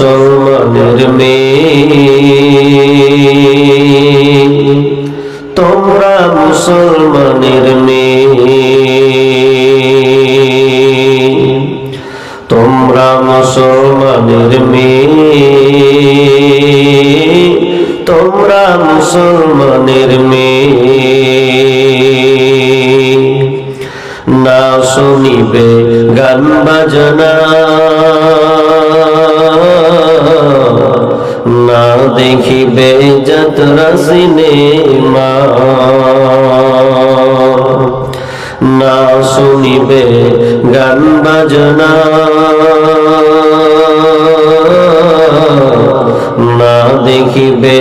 মুসলমানের মেয়ে। তোমরা মুসলমানের মেয়ে। তোমরা মুসলমানের মেয়ে। তোমরা মুসলমানের মেয়ে। না শুনিবে গান বাজনা। না দেখিবে যাত্রা সিনেমা না শুনিবে গান বাজনা না দেখিবে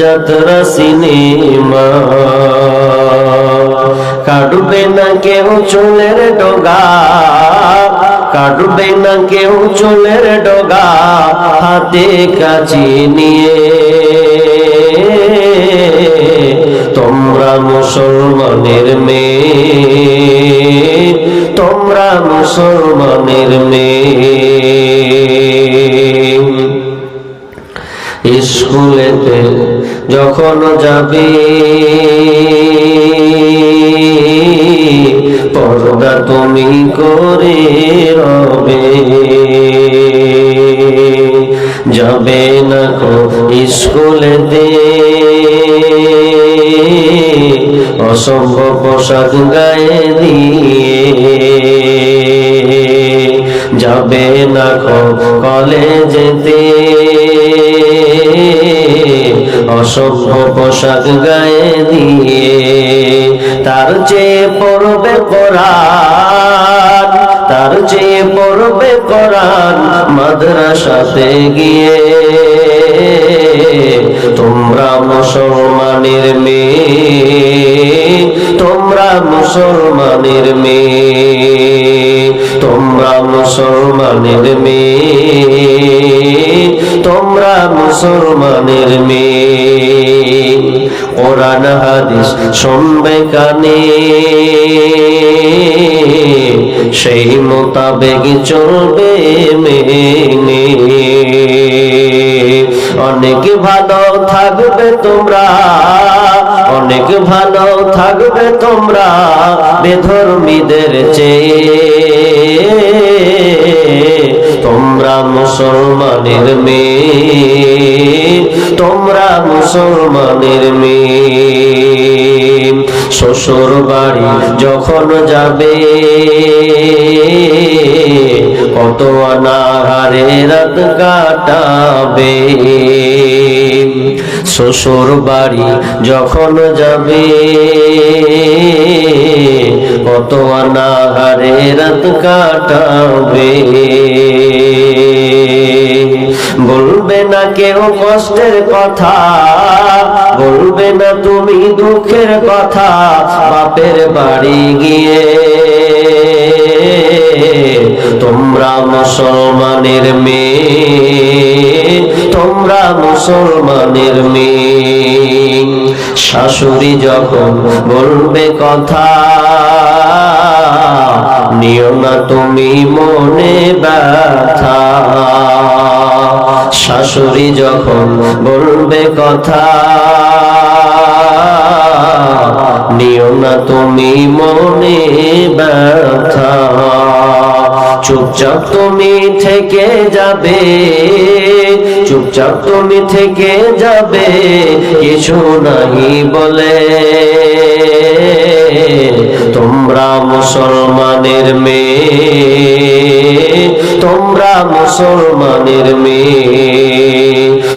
যাত্রা সিনেমা কাটবে না কেউ চুলের ডগা কাটবে না কেউ চুলের ডগা হাতে কাছে নিয়ে। তোমরা মুসলমানের মেয়ে, তোমরা মুসলমানের মেয়ে। স্কুলেতে যখন যাবে পর্দা তুমি করে রবে। যাবে না কো স্কুলেতে অসম্ভব পোশাক গায়ে দিয়ে। যাবে না কো কলেজেতে অসভ্য পোশাক গায়ে দিয়ে তার চেয়ে পড়বে তার চেয়ে পড়বে কোরআন মাদ্রাসাতে গিয়ে। তোমরা মুসলমানের মেয়ে, তোমরা মুসলমানের মেয়ে, তোমরা মুসলমানের মেয়ে। তোমরা মুসলমানের মেয়ে। শুনবে কানে। সেই মোতাবেক চলবে মেনে। অনেক ভালো থাকবে তোমরা, অনেক ভালো থাকবে তোমরা বেধর্মীদের চেয়ে। তোমরা মুসলমানের মেয়ে, তোমরা মুসলমানের মেয়ে। শ্বশুর বাড়ি যখন যাবে, কত অনাহারে রাত কাটাবে। শ্বশুর বাড়ি যখন যাবে, কত অনাহারে রাত কাটাবে। বলবে না কেউ কষ্টের কথা, বলবে না তুমি দুঃখের কথা, বাপের বাড়ি গিয়ে তোমরা মুসলমানের মেয়ে, তোমরা মুসলমানের মেয়ে। শাশুড়ি যখন বলবে কথা, নিও না তুমি মনে ব্যথা। শাশুড়ি যখন বলবে কথা, নিও না তুমি মনে ব্যথা। চুপচাপ তুমি থেকে যাবে, চুপচাপ তুমি থেকে যাবে, কিছু নাহি বলে। তোমরা মুসলমানের মেয়ে। তোমরা মুসলমানের মেয়ে।